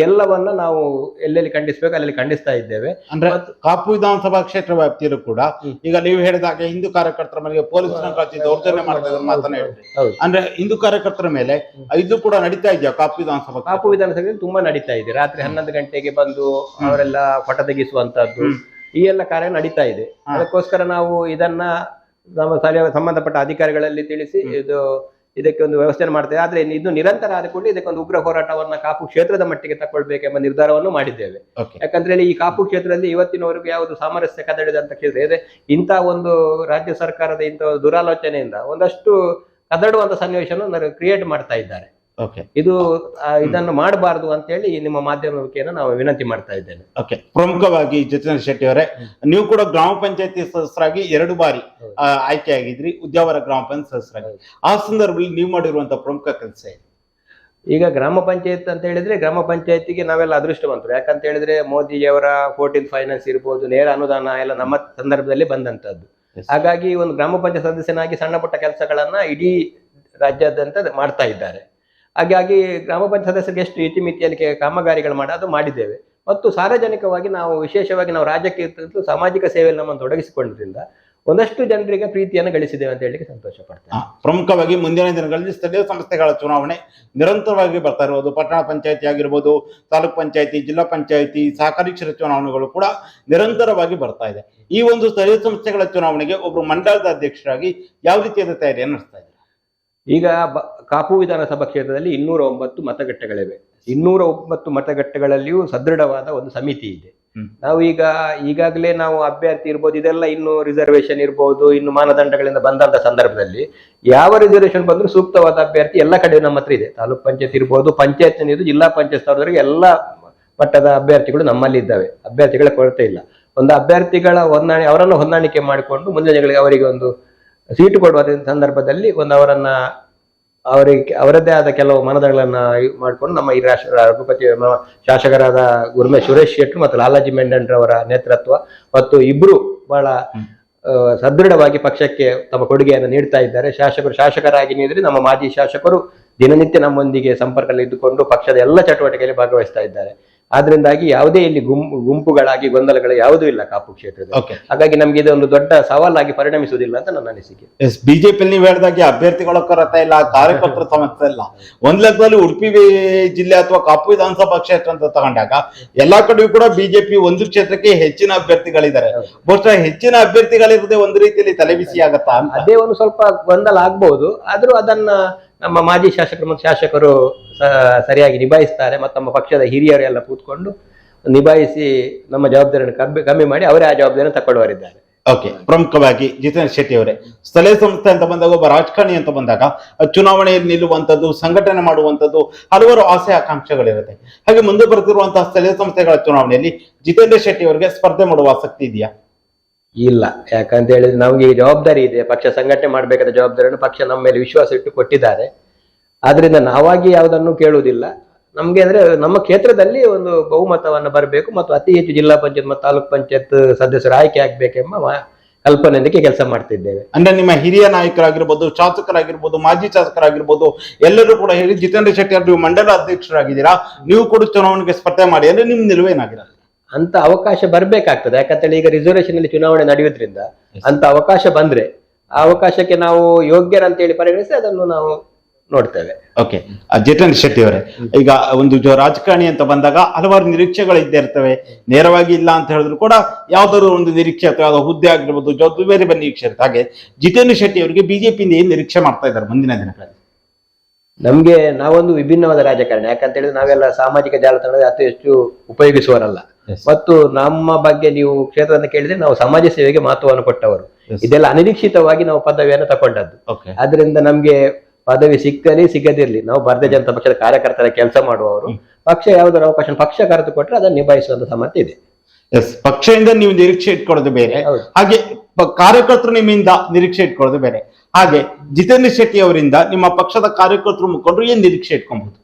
ಎಲ್ಲವನ್ನ ನಾವು ಎಲ್ಲೆಲ್ಲಿ ಖಂಡಿಸಬೇಕು ಅಲ್ಲೆಲ್ಲಿ ಖಂಡಿಸ್ತಾ ಇದ್ದೇವೆ. ಅಂದ್ರೆ ಕಾಪು ವಿಧಾನಸಭಾ ಕ್ಷೇತ್ರ ವ್ಯಾಪ್ತಿಯಲ್ಲೂ ಕೂಡ ಈಗ ನೀವು ಹೇಳಿದಾಗ ಹಿಂದೂ ಕಾರ್ಯಕರ್ತರ ಮನೆಗೆ ಪೊಲೀಸರ ಕಳಿಸಿ ದೌರ್ಜನ್ಯ ಮಾತನ್ನ ಅಂದ್ರೆ ಹಿಂದೂ ಕಾರ್ಯಕರ್ತರ ಮೇಲೆ ಇದು ಕೂಡ ನಡೀತಾ ಇದೆಯಾ ಕಾಪು ವಿಧಾನಸಭಾ? ಕಾಪು ವಿಧಾನಸಭೆಯಲ್ಲಿ ತುಂಬಾ ನಡೀತಾ ಇದೆ. ರಾತ್ರಿ ಹನ್ನೊಂದು ಗಂಟೆಗೆ ಬಂದು ಅವರೆಲ್ಲ ಪಟ ತೆಗಿಸುವಂತದ್ದು ಈ ಎಲ್ಲ ಕಾರ್ಯ ನಡೀತಾ ಇದೆ. ಅದಕ್ಕೋಸ್ಕರ ನಾವು ಇದನ್ನ ನಮ್ಮ ಸ್ಥಳೀಯ ಸಂಬಂಧಪಟ್ಟ ಅಧಿಕಾರಿಗಳಲ್ಲಿ ತಿಳಿಸಿ ಇದು ಇದಕ್ಕೆ ಒಂದು ವ್ಯವಸ್ಥೆ ಮಾಡ್ತೇವೆ. ಆದ್ರೆ ಇದು ನಿರಂತರ ಆದಿಕೊಂಡು ಇದಕ್ಕೊಂದು ಉಗ್ರ ಹೋರಾಟವನ್ನ ಕಾಪು ಕ್ಷೇತ್ರದ ಮಟ್ಟಿಗೆ ತಗೊಳ್ಬೇಕೆಂಬ ನಿರ್ಧಾರವನ್ನು ಮಾಡಿದ್ದೇವೆ. ಯಾಕಂದ್ರೆ ಈ ಕಾಪು ಕ್ಷೇತ್ರದಲ್ಲಿ ಇವತ್ತಿನವರೆಗೂ ಯಾವುದು ಸಾಮರಸ್ಯ ಕದಡಿದಂತ ಕ್ಷೇತ್ರ ಇದೆ ಇಂಥ ಒಂದು ರಾಜ್ಯ ಸರ್ಕಾರದ ಇಂಥ ಒಂದು ದುರಾಲೋಚನೆಯಿಂದ ಒಂದಷ್ಟು ಕದಡುವಂತ ಸನ್ನಿವೇಶವನ್ನು ಕ್ರಿಯೇಟ್ ಮಾಡ್ತಾ ಇದ್ದಾರೆ. ಓಕೆ ಇದು ಆ, ಇದನ್ನು ಮಾಡಬಾರದು ಅಂತ ಹೇಳಿ ನಿಮ್ಮ ಮಾಧ್ಯಮ ಮುಖೇನ ನಾವು ವಿನಂತಿ ಮಾಡ್ತಾ ಇದ್ದೇನೆ. ಓಕೆ ಪ್ರಮುಖವಾಗಿ ಜತಿನ್ ಶೆಟ್ಟಿ ಅವರೇ ನೀವು ಕೂಡ ಗ್ರಾಮ ಪಂಚಾಯತಿ ಸದಸ್ಯರಾಗಿ ಎರಡು ಬಾರಿ ಹೌದು. ಆ, ಆಯ್ಕೆಯಾಗಿದ್ರಿ ಉದ್ಯಾವರ ಗ್ರಾಮ ಪಂಚಾಯತ್ ಸದಸ್ಯರಾಗಿ. ಆ ಸಂದರ್ಭದಲ್ಲಿ ನೀವು ಮಾಡಿರುವಂತ ಪ್ರಮುಖ ಕೆಲಸ ಏನು? ಈಗ ಗ್ರಾಮ ಪಂಚಾಯತ್ ಅಂತ ಹೇಳಿದ್ರೆ ಗ್ರಾಮ ಪಂಚಾಯತಿಗೆ ನಾವೆಲ್ಲ ಅದೃಷ್ಟವಂತರು. ಯಾಕಂತ ಹೇಳಿದ್ರೆ ಮೋದಿಯವರ ಫೋರ್ಟೀನ್ ಫೈನಾನ್ಸ್ ಇರ್ಬೋದು ನೇರ ಅನುದಾನ ಎಲ್ಲ ನಮ್ಮ ಸಂದರ್ಭದಲ್ಲಿ ಬಂದಂತದ್ದು Yes. ಹಾಗಾಗಿ ಒಂದು ಗ್ರಾಮ ಪಂಚಾಯತ್ ಸದಸ್ಯನಾಗಿ ಸಣ್ಣ ಪುಟ್ಟ ಕೆಲಸಗಳನ್ನ ಇಡೀ ರಾಜ್ಯಾದ್ಯಂತ ಮಾಡ್ತಾ ಇದ್ದಾರೆ. ಹಾಗಾಗಿ ಗ್ರಾಮ ಪಂಚಾಯತ್ ಸದಸ್ಯರಿಗೆ ಎಷ್ಟು ಇತಿಮಿತಿಯಲ್ಲಿ ಮಿತಿಯಲ್ಲಿ ಕಾಮಗಾರಿಗಳು ಮಾಡಿ, ಅದು ಮಾಡಿದ್ದೇವೆ. ಮತ್ತು ಸಾರ್ವಜನಿಕವಾಗಿ ನಾವು ವಿಶೇಷವಾಗಿ ನಾವು ರಾಜ್ಯಕ್ಕೆ ಸಾಮಾಜಿಕ ಸೇವೆಯಲ್ಲಿ ನಮ್ಮನ್ನು ತೊಡಗಿಸಿಕೊಂಡಿದ್ದರಿಂದ ಒಂದಷ್ಟು ಜನರಿಗೆ ಪ್ರೀತಿಯನ್ನು ಗಳಿಸಿದ್ದೇವೆ ಅಂತ ಹೇಳಿಕ್ಕೆ ಸಂತೋಷ ಪಡ್ತೇನೆ ಪ್ರಮುಖವಾಗಿ ಮುಂದಿನ ದಿನಗಳಲ್ಲಿ ಸ್ಥಳೀಯ ಸಂಸ್ಥೆಗಳ ಚುನಾವಣೆ ನಿರಂತರವಾಗಿ ಬರ್ತಾ ಇರುವುದು ಪಟ್ಟಣ ಪಂಚಾಯತಿ ಆಗಿರ್ಬೋದು, ತಾಲೂಕ್ ಪಂಚಾಯತಿ, ಜಿಲ್ಲಾ ಪಂಚಾಯತಿ, ಸಹಕಾರಿ ಕ್ಷೇತ್ರ ಚುನಾವಣೆಗಳು ಕೂಡ ನಿರಂತರವಾಗಿ ಬರ್ತಾ ಇದೆ. ಈ ಒಂದು ಸ್ಥಳೀಯ ಸಂಸ್ಥೆಗಳ ಚುನಾವಣೆಗೆ ಒಬ್ಬರು ಮಂಡಲದ ಅಧ್ಯಕ್ಷರಾಗಿ ಯಾವ ರೀತಿಯಾದ ತಯಾರಿಯನ್ನು ನಡೆಸ್ತಾ ಇದ್ದಾರೆ? ಈಗ ಬ- ಕಾಪು ವಿಧಾನಸಭಾ ಕ್ಷೇತ್ರದಲ್ಲಿ ಇನ್ನೂರ ಒಂಬತ್ತು ಮತಗಟ್ಟೆಗಳಿವೆ. ಇನ್ನೂರ ಒಂಬತ್ತು ಮತಗಟ್ಟೆಗಳಲ್ಲಿಯೂ ಸದೃಢವಾದ ಒಂದು ಸಮಿತಿ ಇದೆ. ನಾವು ಈಗ ಈಗಾಗಲೇ ನಾವು ಅಭ್ಯರ್ಥಿ ಇರ್ಬೋದು ಇದೆಲ್ಲ ಇನ್ನು ರಿಸರ್ವೇಶನ್ ಇರ್ಬೋದು ಇನ್ನು ಮಾನದಂಡಗಳಿಂದ ಬಂದಂತ ಸಂದರ್ಭದಲ್ಲಿ ಯಾವ ರಿಸರ್ವೇಶನ್ ಬಂದರೂ ಸೂಕ್ತವಾದ ಅಭ್ಯರ್ಥಿ ಎಲ್ಲ ಕಡೆ ನಮ್ಮ ಹತ್ರ ಇದೆ. ತಾಲೂಕ್ ಪಂಚಾಯತ್ ಇರ್ಬೋದು ಪಂಚಾಯತ್ ಇದು ಜಿಲ್ಲಾ ಪಂಚಾಯತ್ ಸ್ಥಳದವರೆಗೆ ಎಲ್ಲ ಮಟ್ಟದ ಅಭ್ಯರ್ಥಿಗಳು ನಮ್ಮಲ್ಲಿ ಇದ್ದಾವೆ. ಅಭ್ಯರ್ಥಿಗಳ ಕೊರತೆ ಇಲ್ಲ. ಒಂದು ಅಭ್ಯರ್ಥಿಗಳ ಹೊಂದಾಣಿ ಅವರನ್ನು ಹೊಂದಾಣಿಕೆ ಮಾಡಿಕೊಂಡು ಮುಂದಿನ ದಿನಗಳಿಗೆ ಅವರಿಗೆ ಒಂದು ಸೀಟು ಕೊಡುವ ಸಂದರ್ಭದಲ್ಲಿ ಒಂದು ಅವರನ್ನ ಅವರಿಗೆ, ಅವರದ್ದೇ ಆದ ಕೆಲವು ಮನದಗಳನ್ನು ಮಾಡಿಕೊಂಡು ನಮ್ಮ ಈ ರಾಷ್ಟ್ರ ರಘುಪತಿ ಶಾಸಕರಾದ ಗುರುಮೆ ಸುರೇಶ್ ಶೆಟ್ಟಿ ಮತ್ತು ಲಾಲಾಜಿ ಮೆಂಡನ್ರವರ ನೇತೃತ್ವ ಮತ್ತು ಇಬ್ರು ಬಹಳ. ಸದೃಢವಾಗಿ ಪಕ್ಷಕ್ಕೆ ತಮ್ಮ ಕೊಡುಗೆಯನ್ನು ನೀಡ್ತಾ ಇದ್ದಾರೆ ಶಾಸಕರು ಶಾಸಕರಾಗಿ ನೀಡಿದ್ರೆ ನಮ್ಮ ಮಾಜಿ ಶಾಸಕರು ದಿನನಿತ್ಯ ನಮ್ಮೊಂದಿಗೆ ಸಂಪರ್ಕದಲ್ಲಿ ಇದ್ದುಕೊಂಡು ಪಕ್ಷದ ಎಲ್ಲ ಚಟುವಟಿಕೆಯಲ್ಲಿ ಭಾಗವಹಿಸ್ತಾ ಇದ್ದಾರೆ ಆದ್ರಿಂದಾಗಿ ಯಾವುದೇ ಇಲ್ಲಿ ಗುಂಪು ಗುಂಪುಗಳಾಗಿ ಗೊಂದಲಗಳು ಯಾವುದೂ ಇಲ್ಲ ಕಾಪು ಕ್ಷೇತ್ರದಲ್ಲಿ. ಹಾಗಾಗಿ ನಮ್ಗೆ ಇದು ಒಂದು ದೊಡ್ಡ ಸವಾಲಾಗಿ ಪರಿಣಮಿಸುವುದಿಲ್ಲ ಅಂತ ನನ್ನ ಅನಿಸಿಕೆ. ಎಸ್ ಬಿಜೆಪಿ ನೀವು ಹೇಳಿದಾಗೆ ಅಭ್ಯರ್ಥಿಗಳ ಕೊರತೆ ಇಲ್ಲ ಕಾರ್ಯಕರ್ತರ ಸಮಸ್ಯೆ ಇಲ್ಲ. ಒಂದ್ ಲೆಕ್ಕದಲ್ಲಿ ಉಡುಪಿ ಜಿಲ್ಲೆ ಅಥವಾ ಕಾಪು ವಿಧಾನಸಭಾ ಕ್ಷೇತ್ರ ಅಂತ ತಗೊಂಡಾಗ ಎಲ್ಲಾ ಕಡೆಯೂ ಕೂಡ ಬಿಜೆಪಿ ಒಂದು ಕ್ಷೇತ್ರಕ್ಕೆ ಹೆಚ್ಚಿನ ಅಭ್ಯರ್ಥಿಗಳಿದ್ದಾರೆ. ಬಹುಶಃ ಹೆಚ್ಚಿನ ಅಭ್ಯರ್ಥಿಗಳಿರದೆ ಒಂದು ರೀತಿಯಲ್ಲಿ ತಲೆಬಿಸಿ ಆಗತ್ತಾ ಅದೇ ಒಂದು ಸ್ವಲ್ಪ ಗೊಂದಲ ಆಗ್ಬಹುದು ಆದ್ರೂ ಅದನ್ನ ನಮ್ಮ ಮಾಜಿ ಶಾಸಕರು ಮತ್ತು ಶಾಸಕರು ಸರಿಯಾಗಿ ನಿಭಾಯಿಸ್ತಾರೆ. ಮತ್ತು ನಮ್ಮ ಪಕ್ಷದ ಹಿರಿಯರು ಎಲ್ಲ ಕೂತ್ಕೊಂಡು ನಿಭಾಯಿಸಿ ನಮ್ಮ ಜವಾಬ್ದಾರಿಯನ್ನು ಕಮ್ಮಿ ಕಮ್ಮಿ ಮಾಡಿ ಅವರೇ ಆ ಜವಾಬ್ದಾರಿಯನ್ನು ತಕ್ಕೊಳ್ಳುವರಿದ್ದಾರೆ ಓಕೆ ಪ್ರಮುಖವಾಗಿ ಜಿತೇಂದ್ರ ಶೆಟ್ಟಿ ಅವರೇ, ಸ್ಥಳೀಯ ಸಂಸ್ಥೆ ಅಂತ ಬಂದಾಗ ಒಬ್ಬ ರಾಜಕಾರಣಿ ಅಂತ ಬಂದಾಗ, ಚುನಾವಣೆಯಲ್ಲಿ ನಿಲ್ಲುವಂಥದ್ದು, ಸಂಘಟನೆ ಮಾಡುವಂಥದ್ದು ಹಲವಾರು ಆಸೆ ಆಕಾಂಕ್ಷೆಗಳಿರುತ್ತೆ. ಹಾಗೆ ಮುಂದೆ ಬರ್ತಿರುವಂತಹ ಸ್ಥಳೀಯ ಸಂಸ್ಥೆಗಳ ಚುನಾವಣೆಯಲ್ಲಿ ಜಿತೇಂದ್ರ ಶೆಟ್ಟಿ ಅವರಿಗೆ ಸ್ಪರ್ಧೆ ಮಾಡುವ ಆಸಕ್ತಿ ಇದೆಯಾ? ಇಲ್ಲ. ಯಾಕಂತ ಹೇಳಿದ್ರೆ ನಮಗೆ ಈ ಜವಾಬ್ದಾರಿ ಇದೆ. ಪಕ್ಷ ಸಂಘಟನೆ ಮಾಡಬೇಕಾದ ಜವಾಬ್ದಾರಿಯನ್ನು ಪಕ್ಷ ನಮ್ಮ ಮೇಲೆ ವಿಶ್ವಾಸ ಇಟ್ಟು ಕೊಟ್ಟಿದ್ದಾರೆ. ಆದ್ರಿಂದ ನಾವಾಗಿ ಯಾವುದನ್ನು ಕೇಳುವುದಿಲ್ಲ. ನಮ್ಗೆ ಅಂದ್ರೆ ನಮ್ಮ ಕ್ಷೇತ್ರದಲ್ಲಿ ಒಂದು ಬಹುಮತವನ್ನು ಬರಬೇಕು ಮತ್ತು ಅತಿ ಹೆಚ್ಚು ಜಿಲ್ಲಾ ಪಂಚಾಯತ್ ಮತ್ತು ತಾಲೂಕ್ ಪಂಚಾಯತ್ ಸದಸ್ಯರು ಆಯ್ಕೆ ಆಗ್ಬೇಕೆಂಬ ಕಲ್ಪನೆಯೊಂದಿಗೆ ಕೆಲಸ ಮಾಡ್ತಿದ್ದೇವೆ. ಅಂದ್ರೆ ನಿಮ್ಮ ಹಿರಿಯ ನಾಯಕರಾಗಿರ್ಬೋದು, ಶಾಸಕರಾಗಿರ್ಬೋದು, ಮಾಜಿ ಶಾಸಕರಾಗಿರ್ಬೋದು, ಎಲ್ಲರೂ ಕೂಡ ಹೇಳಿ, ಜಿತೇಂದ್ರ ಶೆಟ್ಟಿ ಅವರು ನೀವು ಮಂಡಲ ಅಧ್ಯಕ್ಷರಾಗಿದ್ದೀರಾ, ನೀವು ಕೂಡ ಚುನಾವಣೆಗೆ ಸ್ಪರ್ಧೆ ಮಾಡಿ, ಅಂದ್ರೆ ನಿಮ್ ನಿಲುವೇನಾಗಿರಲ್ಲ. ಅಂತ ಅವಕಾಶ ಬರ್ಬೇಕಾಗ್ತದೆ. ಯಾಕಂತೇಳಿ ಈಗ ರಿಸರ್ವೇಶನ್ ಅಲ್ಲಿ ಚುನಾವಣೆ ನಡೆಯೋದ್ರಿಂದ ಅಂತ ಅವಕಾಶ ಬಂದ್ರೆ ಆ ಅವಕಾಶಕ್ಕೆ ನಾವು ಯೋಗ್ಯರಂತೇಳಿ ಪರಿಗಣಿಸಿ ಅದನ್ನು ನಾವು ನೋಡ್ತೇವೆ. ಓಕೆ ಜಿತೇಂದ್ರ ಶೆಟ್ಟಿ ಅವರೇ ಈಗ ಒಂದು ರಾಜಕಾರಣಿ ಅಂತ ಬಂದಾಗ ಹಲವಾರು ನಿರೀಕ್ಷೆಗಳು ಇದ್ದೇ ಇರ್ತವೆ. ನೇರವಾಗಿ ಇಲ್ಲ ಅಂತ ಹೇಳಿದ್ರು ಕೂಡ ಯಾವ್ದಾದ್ರು ಒಂದು ನಿರೀಕ್ಷೆ ಅಥವಾ ಯಾವ್ದೋ ಹುದ್ದೆ ಆಗಿರ್ಬೋದು ಬೇರೆ ಬೇರೆ ನಿರೀಕ್ಷೆ ಇರುತ್ತೆ. ಹಾಗೆ ಜಿತೇಂದ್ರ ಶೆಟ್ಟಿ ಅವರಿಗೆ ಬಿಜೆಪಿಯಿಂದ ಏನು ನಿರೀಕ್ಷೆ ಮಾಡ್ತಾ ಇದ್ದಾರೆ ಮುಂದಿನ ದಿನಗಳಲ್ಲಿ? ನಮ್ಗೆ ನಾವೊಂದು ವಿಭಿನ್ನವಾದ ರಾಜಕಾರಣಿ. ಯಾಕಂತ ಹೇಳಿದ್ರೆ ನಾವೆಲ್ಲ ಸಾಮಾಜಿಕ ಜಾಲತಾಣದಲ್ಲಿ ಅತಿ ಹೆಚ್ಚು ಉಪಯೋಗಿಸುವರಲ್ಲ. ಮತ್ತು ನಮ್ಮ ಬಗ್ಗೆ ನೀವು ಕ್ಷೇತ್ರವನ್ನು ಕೇಳಿದ್ರೆ ನಾವು ಸಮಾಜ ಸೇವೆಗೆ ಮಹತ್ವವನ್ನು ಕೊಟ್ಟವರು. ಇದೆಲ್ಲ ಅನಿರೀಕ್ಷಿತವಾಗಿ ನಾವು ಪದವಿಯನ್ನು ತಕೊಂಡದ್ದು ಅದರಿಂದ ನಮ್ಗೆ ಪದವಿ ಸಿಕ್ಕಲಿ ಸಿಗದಿರ್ಲಿ ನಾವು ಭಾರತೀಯ ಜನತಾ ಪಕ್ಷದ ಕಾರ್ಯಕರ್ತರ ಕೆಲಸ ಮಾಡುವವರು ಪಕ್ಷ ಯಾವ್ದಾರ ಅವಕಾಶ ಪಕ್ಷ ಕರೆದು ಕೊಟ್ಟರೆ ಅದನ್ನು ನಿಭಾಯಿಸುವಂತ ಸಾಮರ್ಥ್ಯ ಇದೆ. ಎಸ್ ಪಕ್ಷದಿಂದ ನೀವು ನಿರೀಕ್ಷೆ ಇಟ್ಕೊಳ್ಳೋದು ಬೇರೆ. ಹಾಗೆ ಕಾರ್ಯಕರ್ತರು ನಿಮ್ಮಿಂದ ನಿರೀಕ್ಷೆ ಇಟ್ಕೊಳ್ಳೋದು ಬೇರೆ. ಹಾಗೆ ಜಿತೇಂದ್ರ ಶೆಟ್ಟಿ ಅವರಿಂದ ನಿಮ್ಮ ಪಕ್ಷದ ಕಾರ್ಯಕರ್ತರು ಮುಖಂಡರು ಏನ್ ನಿರೀಕ್ಷೆ ಇಟ್ಕೊಬಹುದು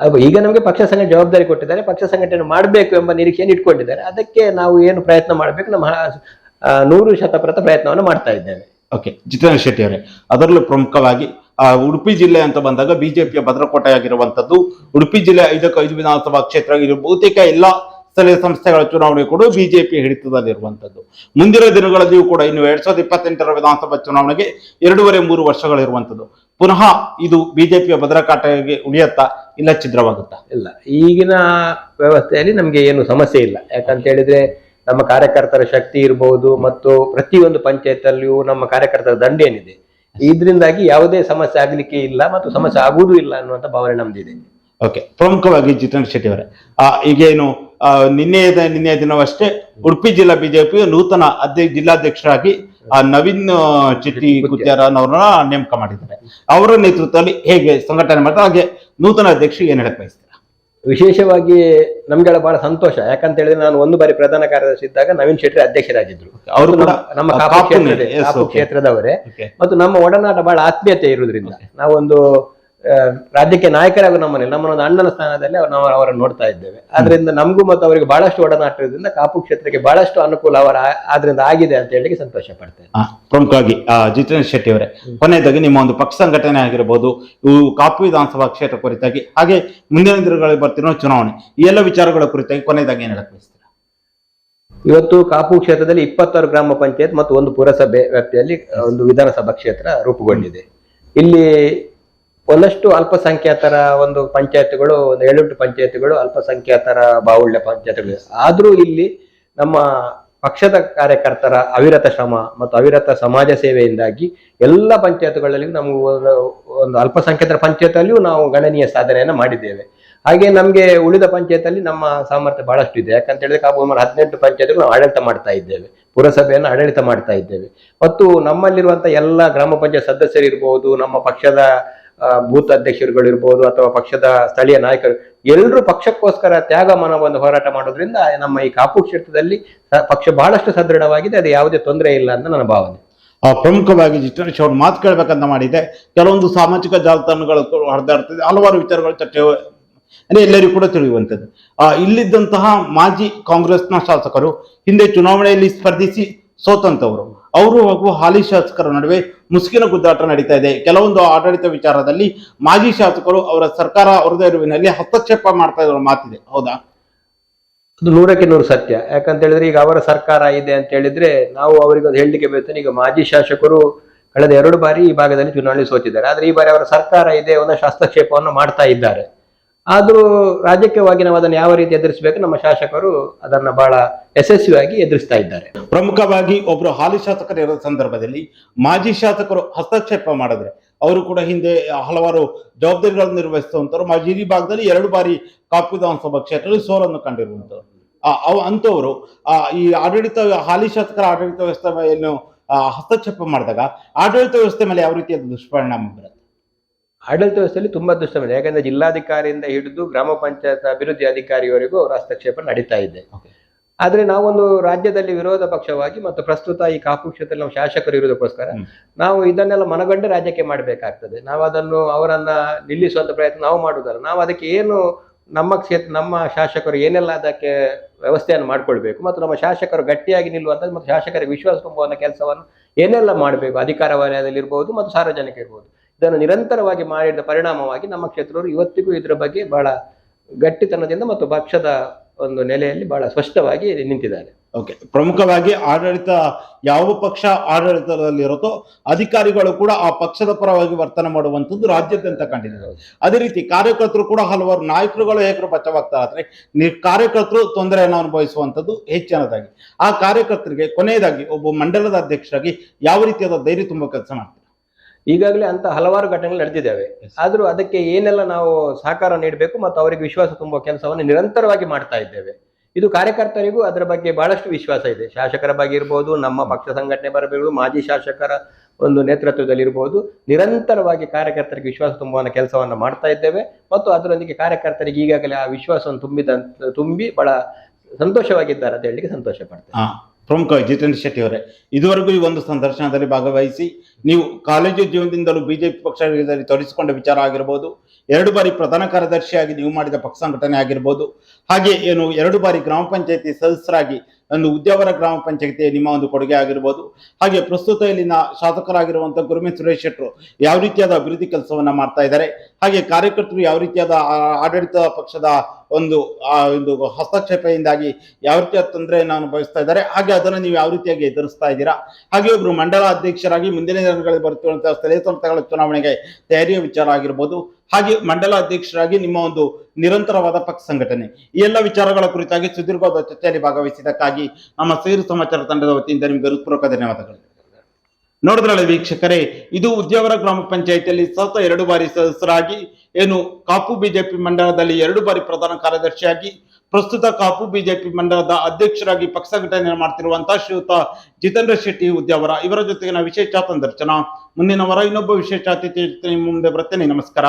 ಅಲ್ವಾ, ಈಗ ನಮಗೆ ಪಕ್ಷ ಸಂಘಟನೆ ಜವಾಬ್ದಾರಿ ಕೊಟ್ಟಿದ್ದಾರೆ ಪಕ್ಷ ಸಂಘಟನೆ ಮಾಡಬೇಕು ಎಂಬ ನಿರೀಕ್ಷೆಯನ್ನು ಇಟ್ಕೊಂಡಿದ್ದಾರೆ. ಅದಕ್ಕೆ ನಾವು ಏನು ಪ್ರಯತ್ನ ಮಾಡಬೇಕು ನಮ್ಮ ನೂರು ಶತಪ್ರತ ಪ್ರಯತ್ನವನ್ನು ಮಾಡ್ತಾ ಇದ್ದೇವೆ. ಓಕೆ ಜಿತೇಂದ್ರ ಶೆಟ್ಟಿ ಅವರೇ ಅದರಲ್ಲೂ ಪ್ರಮುಖವಾಗಿ ಆ, ಉಡುಪಿ ಜಿಲ್ಲೆ ಅಂತ ಬಂದಾಗ ಬಿಜೆಪಿಯ ಭದ್ರಕೋಟೆಯಾಗಿರುವಂತದ್ದು ಉಡುಪಿ ಜಿಲ್ಲೆ ಐದಕ್ಕೂ ಐದು ವಿಧಾನಸಭಾ ಕ್ಷೇತ್ರ ಬಹುತೇಕ ಎಲ್ಲಾ ಸ್ಥಳೀಯ ಸಂಸ್ಥೆಗಳ ಚುನಾವಣೆ ಕೂಡ ಬಿಜೆಪಿ ಹಿಡಿತದಲ್ಲಿರುವಂತದ್ದು ಮುಂದಿನ ದಿನಗಳಲ್ಲಿಯೂ ಕೂಡ ಇನ್ನು ಎರಡ್ ಸಾವಿರದ ಇಪ್ಪತ್ತೆಂಟರ ವಿಧಾನಸಭಾ ಚುನಾವಣೆಗೆ ಎರಡೂವರೆ ಮೂರು ವರ್ಷಗಳಿರುವಂಥದ್ದು. ಪುನಃ ಇದು ಬಿಜೆಪಿಯ ಭದ್ರಕಾಟೆಗೆ ಉಳಿಯತ್ತಾ ಇಲ್ಲ ಛಿದ್ರವಾಗುತ್ತಾ? ಇಲ್ಲ. ಈಗಿನ ವ್ಯವಸ್ಥೆಯಲ್ಲಿ ನಮಗೆ ಏನು ಸಮಸ್ಯೆ ಇಲ್ಲ. ಯಾಕಂತ ಹೇಳಿದ್ರೆ ನಮ್ಮ ಕಾರ್ಯಕರ್ತರ ಶಕ್ತಿ ಇರಬಹುದು ಮತ್ತು ಪ್ರತಿಯೊಂದು ಪಂಚಾಯತ್ ಅಲ್ಲಿಯೂ ನಮ್ಮ ಕಾರ್ಯಕರ್ತರ ದಂಡ ಏನಿದೆ. ಇದರಿಂದಾಗಿ ಯಾವುದೇ ಸಮಸ್ಯೆ ಆಗ್ಲಿಕ್ಕೆ ಇಲ್ಲ ಮತ್ತು ಸಮಸ್ಯೆ ಆಗುವುದೂ ಇಲ್ಲ ಅನ್ನುವಂತ ಭಾವನೆ ನಮ್ದಿದೆ. ಓಕೆ. ಪ್ರಮುಖವಾಗಿ ಜಿತೇಂದ್ರ ಶೆಟ್ಟಿ ಅವರೇ ಈಗೇನು ನಿನ್ನೆ ನಿನ್ನೆ ದಿನವಷ್ಟೇ ಉಡುಪಿ ಜಿಲ್ಲಾ ಬಿಜೆಪಿ ನೂತನ ಅಧ್ಯ ಜಿಲ್ಲಾಧ್ಯಕ್ಷರಾಗಿ ಆ, ನವೀನ್ ಚಿಟ್ಟಿ ಅವರನ್ನ ನೇಮಕ ಮಾಡಿದ್ದಾರೆ. ಅವರ ನೇತೃತ್ವದಲ್ಲಿ ಹೇಗೆ ಸಂಘಟನೆ ಮಾಡ್ತಾರೆ ಹಾಗೆ ನೂತನ ಅಧ್ಯಕ್ಷ ಏನ್ ಹೇಳಕ್ ಬಯಸ್ತೀರಾ? ವಿಶೇಷವಾಗಿ ನಮ್ಗೆಲ್ಲ ಬಹಳ ಸಂತೋಷ. ಯಾಕಂತ ಹೇಳಿದ್ರೆ ನಾನು ಒಂದು ಬಾರಿ ಪ್ರಧಾನ ಕಾರ್ಯದರ್ಶಿ ಇದ್ದಾಗ ನವೀನ್ ಶೆಟ್ಟಿ ಅಧ್ಯಕ್ಷರಾಗಿದ್ರು. ಅವರು ಕೂಡ ನಮ್ಮ- ಕಾಪು. ಕ್ಷೇತ್ರದವರೇ. ಮತ್ತು ನಮ್ಮ ಒಡನಾಟ ಬಹಳ ಆತ್ಮೀಯತೆ ಇರುವುದರಿಂದ. ನಾವೊಂದು ರಾಜ್ಯಕ್ಕೆ ನಾಯಕರಾಗೂ ನಮ್ಮನೆ ನಮ್ಮ ಒಂದು ಅಣ್ಣನ ಸ್ಥಾನದಲ್ಲಿ ಅವ್ರು- ನಾವು ಅವರನ್ನು ನೋಡ್ತಾ ಇದ್ದೇವೆ. ಅದರಿಂದ ನಮಗೂ ಮತ್ತು ಅವರಿಗೆ ಬಹಳಷ್ಟು ಒಡನಾಟದಿಂದ ಇರೋದ್ರಿಂದ ಕಾಪು ಕ್ಷೇತ್ರಕ್ಕೆ ಬಹಳಷ್ಟು ಅನುಕೂಲ ಅವರ ಅದರಿಂದ ಆದ್ರಿಂದ ಆಗಿದೆ ಅಂತ ಹೇಳಿ ಸಂತೋಷ ಪಡ್ತೇನೆ. ಪ್ರಮುಖವಾಗಿ ಜಿತೇಂದ್ರ ಶೆಟ್ಟಿ ಅವರೇ ಕೊನೆಯದಾಗಿ ನಿಮ್ಮ ಒಂದು ಪಕ್ಷ ಸಂಘಟನೆ ಆಗಿರಬಹುದು ಇವು ಕಾಪು ವಿಧಾನಸಭಾ ಕ್ಷೇತ್ರ ಕುರಿತಾಗಿ ಹಾಗೆ ಮುಂದಿನ ದಿನಗಳಲ್ಲಿ ಬರ್ತಿರೋ ಚುನಾವಣೆ ಈ ಎಲ್ಲ ವಿಚಾರಗಳ ಕುರಿತಾಗಿ ಕೊನೆಯದಾಗಿ ಏನು ಹೇಳಕ್ ಬಯಸ್ತೀರಾ? ಇವತ್ತು ಕಾಪು ಕ್ಷೇತ್ರದಲ್ಲಿ ಇಪ್ಪತ್ತಾರು ಗ್ರಾಮ ಪಂಚಾಯತ್ ಮತ್ತು ಒಂದು ಪುರಸಭೆ ವ್ಯಾಪ್ತಿಯಲ್ಲಿ ಒಂದು ವಿಧಾನಸಭಾ ಕ್ಷೇತ್ರ ರೂಪುಗೊಂಡಿದೆ. ಇಲ್ಲಿ ಒಂದಷ್ಟು ಅಲ್ಪಸಂಖ್ಯಾತರ ಒಂದು ಪಂಚಾಯತ್ಗಳು, ಒಂದು ಏಳೆಂಟು ಪಂಚಾಯತ್ಗಳು ಅಲ್ಪಸಂಖ್ಯಾತರ ಬಾಹುಳ್ಯ ಪಂಚಾಯತ್ಗಳು. ಆದ್ರೂ ಇಲ್ಲಿ ನಮ್ಮ ಪಕ್ಷದ ಕಾರ್ಯಕರ್ತರ ಅವಿರತ ಶ್ರಮ ಮತ್ತು ಅವಿರತ ಸಮಾಜ ಸೇವೆಯಿಂದಾಗಿ ಎಲ್ಲ ಪಂಚಾಯತ್ಗಳಲ್ಲಿ ನಮಗೆ ಒಂದು ಅಲ್ಪಸಂಖ್ಯಾತರ ಪಂಚಾಯತಲ್ಲಿಯೂ ನಾವು ಗಣನೀಯ ಸಾಧನೆಯನ್ನು ಮಾಡಿದ್ದೇವೆ. ಹಾಗೆ ನಮಗೆ ಉಳಿದ ಪಂಚಾಯತಲ್ಲಿ ನಮ್ಮ ಸಾಮರ್ಥ್ಯ ಬಹಳಷ್ಟು ಇದೆ. ಯಾಕಂತ ಹೇಳಿದ್ರೆ ಕಾಪು ಸುಮಾರು ಹದಿನೆಂಟು ಪಂಚಾಯತ್ಗಳು ನಾವು ಆಡಳಿತ ಮಾಡ್ತಾ ಇದ್ದೇವೆ. ಪುರಸಭೆಯನ್ನು ಆಡಳಿತ ಮಾಡ್ತಾ ಇದ್ದೇವೆ. ಮತ್ತು ನಮ್ಮಲ್ಲಿರುವಂತಹ ಎಲ್ಲ ಗ್ರಾಮ ಪಂಚಾಯತ್ ಸದಸ್ಯರಿರ್ಬೋದು, ನಮ್ಮ ಪಕ್ಷದ ಬೂತ್ ಅಧ್ಯಕ್ಷರುಗಳಿರ್ಬೋದು ಅಥವಾ ಪಕ್ಷದ ಸ್ಥಳೀಯ ನಾಯಕರು, ಎಲ್ಲರೂ ಪಕ್ಷಕ್ಕೋಸ್ಕರ ತ್ಯಾಗ ಮನವನ್ನು ಹೋರಾಟ ಮಾಡೋದ್ರಿಂದ ನಮ್ಮ ಈ ಕಾಪು ಕ್ಷೇತ್ರದಲ್ಲಿ ಪಕ್ಷ ಬಹಳಷ್ಟು ಸದೃಢವಾಗಿದೆ, ಅದು ಯಾವುದೇ ತೊಂದರೆ ಇಲ್ಲ ಅಂತ ನನ್ನ ಭಾವನೆ. ಪ್ರಮುಖವಾಗಿ ಜಿತೇಂದ್ರ ಅವರು ಮಾತು ಕೇಳ್ಬೇಕಂತ ಮಾಡಿದೆ ಕೆಲವೊಂದು ಸಾಮಾಜಿಕ ಜಾಲತಾಣಗಳು ಹರಿದಾಡ್ತದೆ. ಹಲವಾರು ವಿಚಾರಗಳು ಚರ್ಚೆ ಅಂದ್ರೆ ಎಲ್ಲರಿಗೂ ಕೂಡ ತಿಳಿಯುವಂಥದ್ದು. ಇಲ್ಲಿದ್ದಂತಹ ಮಾಜಿ ಕಾಂಗ್ರೆಸ್ನ ಶಾಸಕರು ಹಿಂದೆ ಚುನಾವಣೆಯಲ್ಲಿ ಸ್ಪರ್ಧಿಸಿ ಸೋತಂತವರು. ಅವರು ಹಾಗೂ ಹಾಲಿ ಶಾಸಕರ ನಡುವೆ ಮುಸುಕಿನ ಗುದ್ದಾಟ ನಡೀತಾ ಇದೆ. ಕೆಲವೊಂದು ಆಡಳಿತ ವಿಚಾರದಲ್ಲಿ ಮಾಜಿ ಶಾಸಕರು ಅವರ ಸರ್ಕಾರ ಅವರದೇ ಇರುವಿನಲ್ಲಿ ಹಸ್ತಕ್ಷೇಪ ಮಾಡ್ತಾ ಇರೋ ಮಾತಿದೆ. ಹೌದಾ? ಅದು ನೂರಕ್ಕೆ ನೂರು ಸತ್ಯ. ಯಾಕಂತ ಹೇಳಿದ್ರೆ ಈಗ ಅವರ ಸರ್ಕಾರ ಇದೆ ಅಂತ ಹೇಳಿದ್ರೆ ನಾವು ಅವರಿಗೆ ಅದು ಹೇಳಲಿಕ್ಕೆ ಬೇಕು ಈಗ ಮಾಜಿ ಶಾಸಕರು ಕಳೆದ ಎರಡು ಬಾರಿ ಈ ಭಾಗದಲ್ಲಿ ಚುನಾವಣೆ ಸೋತಿದ್ದಾರೆ. ಆದ್ರೆ ಈ ಬಾರಿ ಅವರ ಸರ್ಕಾರ ಇದೆ ಒಂದಷ್ಟು ಹಸ್ತಕ್ಷೇಪವನ್ನು ಮಾಡ್ತಾ ಇದ್ದಾರೆ. ಆದ್ರೂ ರಾಜಕೀಯವಾಗಿ ನಾವು ಅದನ್ನು ಯಾವ ರೀತಿ ಎದುರಿಸಬೇಕು? ನಮ್ಮ ಶಾಸಕರು ಅದನ್ನ ಬಹಳ ಯಶಸ್ವಿಯಾಗಿ ಎದುರಿಸ್ತಾ ಇದ್ದಾರೆ. ಪ್ರಮುಖವಾಗಿ ಒಬ್ರು ಹಾಲಿ ಶಾಸಕರು ಇರೋ ಸಂದರ್ಭದಲ್ಲಿ ಮಾಜಿ ಶಾಸಕರು ಹಸ್ತಕ್ಷೇಪ ಮಾಡಿದ್ರೆ ಅವರು ಕೂಡ ಹಿಂದೆ ಹಲವಾರು ಜವಾಬ್ದಾರಿಗಳನ್ನು ನಿರ್ವಹಿಸುವಂಥವ್ರು ಮಾಜಿ ಭಾಗದಲ್ಲಿ ಎರಡು ಬಾರಿ ಕಾಪು ವಿಧಾನಸಭಾ ಕ್ಷೇತ್ರದಲ್ಲಿ ಸೋಲನ್ನು ಅಂತವರು ಆ, ಈ ಆಡಳಿತ ಹಾಲಿ ಶಾಸಕರ ಆಡಳಿತ ವ್ಯವಸ್ಥೆ ಏನು ಹಸ್ತಕ್ಷೇಪ ಮಾಡಿದಾಗ ಆಡಳಿತ ವ್ಯವಸ್ಥೆ ಮೇಲೆ ಯಾವ ರೀತಿಯಾದ ದುಷ್ಪರಿಣಾಮ ಬರುತ್ತೆ? ಆಡಳಿತ ವ್ಯವಸ್ಥೆಯಲ್ಲಿ ತುಂಬಾ ದುಷ್ಟಮಿದೆ ಯಾಕಂದ್ರೆ ಜಿಲ್ಲಾಧಿಕಾರಿಯಿಂದ ಹಿಡಿದು ಗ್ರಾಮ ಪಂಚಾಯತ್ ಅಭಿವೃದ್ಧಿ ಅಧಿಕಾರಿಯವರೆಗೂ ಅವರ ಹಸ್ತಕ್ಷೇಪ ನಡೀತಾ ಇದೆ. ಆದ್ರೆ ನಾವೊಂದು ರಾಜ್ಯದಲ್ಲಿ ವಿರೋಧ ಪಕ್ಷವಾಗಿ ಮತ್ತು ಪ್ರಸ್ತುತ ಈ ಕಾಪು ಕ್ಷೇತ್ರದಲ್ಲಿ ನಾವು ಶಾಸಕರು ಇರುವುದಕ್ಕೋಸ್ಕರ ನಾವು ಇದನ್ನೆಲ್ಲ ಮನಗಂಡು ರಾಜ್ಯಕ್ಕೆ ಮಾಡಬೇಕಾಗ್ತದೆ. ನಾವು ಅದನ್ನು ಅವರನ್ನ ನಿಲ್ಲಿಸುವಂತ ಪ್ರಯತ್ನ ನಾವು ಮಾಡುವುದಲ್ಲ. ನಾವು ಅದಕ್ಕೆ ಏನು ನಮ್ಮ ಕ್ಷೇತ್ರ ನಮ್ಮ ಶಾಸಕರು ಏನೆಲ್ಲ ಅದಕ್ಕೆ ವ್ಯವಸ್ಥೆಯನ್ನು ಮಾಡ್ಕೊಳ್ಬೇಕು ಮತ್ತು ನಮ್ಮ ಶಾಸಕರು ಗಟ್ಟಿಯಾಗಿ ನಿಲ್ಲುವಂಥದ್ದು ಮತ್ತು ಶಾಸಕರಿಗೆ ವಿಶ್ವಾಸ ತುಂಬುವಂಥ ಕೆಲಸವನ್ನು ಏನೆಲ್ಲ ಮಾಡಬೇಕು? ಅಧಿಕಾರ ವಲಯದಲ್ಲಿ ಇರ್ಬೋದು ಮತ್ತು ಸಾರ್ವಜನಿಕ ಇರ್ಬೋದು. ಇದನ್ನು ನಿರಂತರವಾಗಿ ಮಾಡಿದ ಪರಿಣಾಮವಾಗಿ ನಮ್ಮ ಕ್ಷೇತ್ರವರು ಇವತ್ತಿಗೂ ಇದರ ಬಗ್ಗೆ ಬಹಳ ಗಟ್ಟಿತನದಿಂದ ಮತ್ತು ಪಕ್ಷದ ಒಂದು ನೆಲೆಯಲ್ಲಿ ಬಹಳ ಸ್ಪಷ್ಟವಾಗಿ ನಿಂತಿದ್ದಾರೆ. ಓಕೆ ಪ್ರಮುಖವಾಗಿ ಆಡಳಿತ ಯಾವ ಪಕ್ಷ ಆಡಳಿತದಲ್ಲಿ ಇರುತ್ತೋ ಅಧಿಕಾರಿಗಳು ಕೂಡ ಆ ಪಕ್ಷದ ಪರವಾಗಿ ವರ್ತನೆ ಮಾಡುವಂಥದ್ದು ರಾಜ್ಯಾದ್ಯಂತ ಕಂಡಿದ್ದಾರೆ ಅದೇ ರೀತಿ ಕಾರ್ಯಕರ್ತರು ಕೂಡ ಹಲವಾರು ನಾಯಕರುಗಳು ಹೇಗರು ಬಚಾವಾಗ್ತಾ ಆದರೆ ನಿ- ಕಾರ್ಯಕರ್ತರು ತೊಂದರೆಯನ್ನು ಅನುಭವಿಸುವಂಥದ್ದು ಹೆಚ್ಚಿನದಾಗಿ. ಆ ಕಾರ್ಯಕರ್ತರಿಗೆ ಕೊನೆಯದಾಗಿ ಒಬ್ಬ ಮಂಡಲದ ಅಧ್ಯಕ್ಷರಾಗಿ ಯಾವ ರೀತಿಯಾದ ಧೈರ್ಯ ತುಂಬ ಕೆಲಸ ಮಾಡ್ತಾರೆ? ಈಗಾಗಲೇ ಅಂತ ಹಲವಾರು ಘಟನೆಗಳು ನಡೆದಿದ್ದಾವೆ. ಆದರೂ ಅದಕ್ಕೆ ಏನೆಲ್ಲ ನಾವು ಸಹಕಾರ ನೀಡಬೇಕು ಮತ್ತು ಅವರಿಗೆ ವಿಶ್ವಾಸ ತುಂಬುವ ಕೆಲಸವನ್ನು ನಿರಂತರವಾಗಿ ಮಾಡ್ತಾ ಇದ್ದೇವೆ. ಇದು ಕಾರ್ಯಕರ್ತರಿಗೂ ಅದರ ಬಗ್ಗೆ ಬಹಳಷ್ಟು ವಿಶ್ವಾಸ ಇದೆ. ಶಾಸಕರ ಬಗ್ಗೆ ಇರ್ಬೋದು ನಮ್ಮ ಪಕ್ಷ ಸಂಘಟನೆ ಬರಬೇಕು ಮಾಜಿ ಶಾಸಕರ ಒಂದು ನೇತೃತ್ವದಲ್ಲಿ ಇರ್ಬೋದು. ನಿರಂತರವಾಗಿ ಕಾರ್ಯಕರ್ತರಿಗೆ ವಿಶ್ವಾಸ ತುಂಬುವ ಕೆಲಸವನ್ನು ಮಾಡ್ತಾ ಇದ್ದೇವೆ ಮತ್ತು ಅದರೊಂದಿಗೆ ಕಾರ್ಯಕರ್ತರಿಗೆ ಈಗಾಗಲೇ ಆ ವಿಶ್ವಾಸವನ್ನು ತುಂಬಿದ ತುಂಬಿ ಬಹಳ ಸಂತೋಷವಾಗಿದ್ದಾರೆ ಅಂತ ಹೇಳಲಿಕ್ಕೆ ಸಂತೋಷ ಪಡ್ತೇನೆ ಆ, ಪ್ರಮುಖವಾಗಿ ಜಿತೇಂದ್ರ ಶೆಟ್ಟಿ ಅವರೇ. ಇದುವರೆಗೂ ಈ ಒಂದು ಸಂದರ್ಶನದಲ್ಲಿ ಭಾಗವಹಿಸಿ ನೀವು ಕಾಲೇಜು ಜೀವನದಿಂದಲೂ ಬಿಜೆಪಿ ಪಕ್ಷದಲ್ಲಿ ತೊಡಗಿಸಿಕೊಂಡ ವಿಚಾರ ಆಗಿರ್ಬೋದು ಎರಡು ಬಾರಿ ಪ್ರಧಾನ ಕಾರ್ಯದರ್ಶಿಯಾಗಿ ನೀವು ಮಾಡಿದ ಪಕ್ಷ ಸಂಘಟನೆ ಆಗಿರ್ಬೋದು ಹಾಗೆ ಏನು ಎರಡು ಬಾರಿ ಗ್ರಾಮ ಪಂಚಾಯಿತಿ ಸದಸ್ಯರಾಗಿ ಒಂದು ಉದ್ಯಾವರ ಗ್ರಾಮ ಪಂಚಾಯತಿ ನಿಮ್ಮ ಒಂದು ಕೊಡುಗೆ ಆಗಿರ್ಬೋದು. ಹಾಗೆ ಪ್ರಸ್ತುತ ಇಲ್ಲಿನ ಶಾಸಕರಾಗಿರುವಂತಹ ಗುರುಮೆ ಸುರೇಶ್ ಶೆಟ್ಟರು ಯಾವ ರೀತಿಯಾದ ಅಭಿವೃದ್ಧಿ ಕೆಲಸವನ್ನ ಮಾಡ್ತಾ ಇದ್ದಾರೆ. ಹಾಗೆ ಕಾರ್ಯಕರ್ತರು ಯಾವ ರೀತಿಯಾದ ಆಡಳಿತ ಪಕ್ಷದ ಒಂದು ಒಂದು ಹಸ್ತಕ್ಷೇಪದಿಂದಾಗಿ ಯಾವ ರೀತಿಯ ತೊಂದರೆಯನ್ನು ಅನುಭವಿಸ್ತಾ ಇದ್ದಾರೆ. ಹಾಗೆ ಅದನ್ನು ನೀವು ಯಾವ ರೀತಿಯಾಗಿ ಎದುರಿಸ್ತಾ ಇದ್ದೀರಾ. ಹಾಗೆ ಒಬ್ರು ಮಂಡಲ ಅಧ್ಯಕ್ಷರಾಗಿ ಮುಂದಿನ ದಿನಗಳಲ್ಲಿ ಬರುತ್ತಿರುವಂತಹ ಸ್ಥಳೀಯ ಸಂಸ್ಥೆಗಳ ಚುನಾವಣೆಗೆ ತಯಾರಿಯ ವಿಚಾರ ಆಗಿರ್ಬೋದು. ಹಾಗೆ ಮಂಡಲ ಅಧ್ಯಕ್ಷರಾಗಿ ನಿಮ್ಮ ಒಂದು ನಿರಂತರವಾದ ಪಕ್ಷ ಸಂಘಟನೆ. ಈ ಎಲ್ಲ ವಿಚಾರಗಳ ಕುರಿತಾಗಿ ಸುದೀರ್ಘವಾದ ಚರ್ಚೆಯಲ್ಲಿ ಭಾಗವಹಿಸಿದ್ದಕ್ಕಾಗಿ ನಮ್ಮ ಸೇರು ಸಮಾಚಾರ ತಂಡದ ವತಿಯಿಂದ ನಿಮಗೆ ಹೃತ್ಪೂರ್ವಕ ಧನ್ಯವಾದಗಳು. ನೋಡಿದ್ರಲ್ಲ ವೀಕ್ಷಕರೇ, ಇದು ಉದ್ಯಾವರ ಗ್ರಾಮ ಪಂಚಾಯಿತಿಯಲ್ಲಿ ಸತತ ಎರಡು ಬಾರಿ ಸದಸ್ಯರಾಗಿ, ಏನು ಕಾಪು ಬಿಜೆಪಿ ಮಂಡಲದಲ್ಲಿ ಎರಡು ಬಾರಿ ಪ್ರಧಾನ ಕಾರ್ಯದರ್ಶಿಯಾಗಿ, ಪ್ರಸ್ತುತ ಕಾಪು ಬಿಜೆಪಿ ಮಂಡಲದ ಅಧ್ಯಕ್ಷರಾಗಿ ಪಕ್ಷ ಸಂಘಟನೆ ಮಾಡ್ತಿರುವಂತಹ ಶ್ರೀಯುತ ಜಿತೇಂದ್ರ ಶೆಟ್ಟಿ ಉದ್ಯಾವರ. ಇವರ ಜೊತೆಗಿನ ವಿಶೇಷ ಸಂದರ್ಶನ ಮುಂದಿನ ವಾರ ಇನ್ನೊಬ್ಬ ವಿಶೇಷ ಅತಿಥಿ ಮುಂದೆ ಬರ್ತೇನೆ ನಮಸ್ಕಾರ.